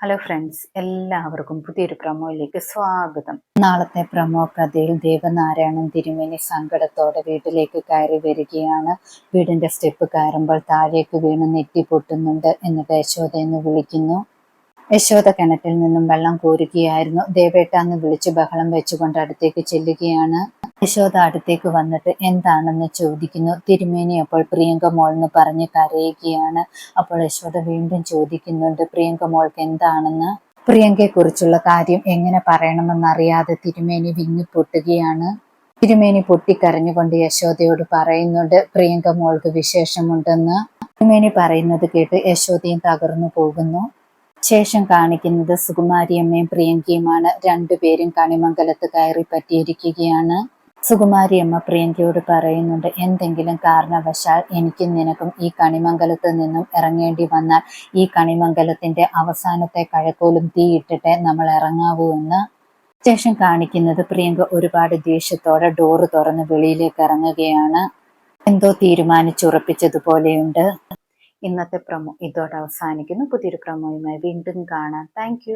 Hello friends എല്ലാവർക്കും പുതിയൊരു പ്രമോയിലേക്ക് സ്വാഗതം. നാളത്തെ പ്രമോ കഥയിൽ ദേവനാരായണൻ തിരുമേനി സങ്കടത്തോടെ വീട്ടിലേക്ക് കയറി വരികയാണ്. വീടിന്റെ സ്റ്റെപ്പ് കയറുമ്പോൾ താഴേക്ക് വീണ് നെറ്റി പൊട്ടുന്നുണ്ട് എന്നിട്ട് യശോദ എന്ന് വിളിക്കുന്നു. യശോദ കിണറ്റിൽ നിന്നും വെള്ളം കോരുകയായിരുന്നു. ദേവേട്ട എന്ന് വിളിച്ച് ബഹളം വെച്ചുകൊണ്ട് അടുത്തേക്ക് ചെല്ലുകയാണ്. യശോദ അടുത്തേക്ക് വന്നിട്ട് എന്താണെന്ന് ചോദിക്കുന്നു. തിരുമേനി അപ്പോൾ പ്രിയങ്ക മോൾ എന്ന് പറഞ്ഞ് കരയുകയാണ്. അപ്പോൾ യശോദ വീണ്ടും ചോദിക്കുന്നുണ്ട് പ്രിയങ്ക മോൾക്ക് എന്താണെന്ന്? പ്രിയങ്കയെ കുറിച്ചുള്ള കാര്യം എങ്ങനെ പറയണമെന്നറിയാതെ തിരുമേനി വിങ്ങി പൊട്ടുകയാണ്. തിരുമേനി പൊട്ടിക്കരഞ്ഞുകൊണ്ട് യശോദയോട് പറയുന്നുണ്ട് പ്രിയങ്ക മോൾക്ക് വിശേഷമുണ്ടെന്ന്. തിരുമേനി പറയുന്നത് കേട്ട് യശോദയും തകർന്നു പോകുന്നു. ശേഷം കാണിക്കുന്നത് സുകുമാരിയമ്മയും പ്രിയങ്കയുമാണ്. രണ്ടുപേരും കണിമംഗലത്ത് കയറി പറ്റിയിരിക്കുകയാണ്. സുകുമാരിയമ്മ പ്രിയങ്കയോട് പറയുന്നുണ്ട് എന്തെങ്കിലും കാരണവശാൽ എനിക്കും നിനക്കും ഈ കണിമംഗലത്ത് നിന്നും ഇറങ്ങേണ്ടി വന്നാൽ ഈ കണിമംഗലത്തിന്റെ അവസാനത്തെ കഴക്കോലും തീയിട്ടിട്ട് നമ്മൾ ഇറങ്ങാവൂ എന്ന് ശേഷം കാണിക്കുന്നത് പ്രിയങ്ക ഒരുപാട് ദേഷ്യത്തോടെ ഡോറ് തുറന്ന് വെളിയിലേക്ക് ഇറങ്ങുകയാണ്. എന്തോ തീരുമാനിച്ചുറപ്പിച്ചതുപോലെയുണ്ട്. ഇന്നത്തെ പ്രമോ ഇതോടെ അവസാനിക്കുന്നു. പുതിയൊരു പ്രമോയുമായി വീണ്ടും കാണാം. താങ്ക്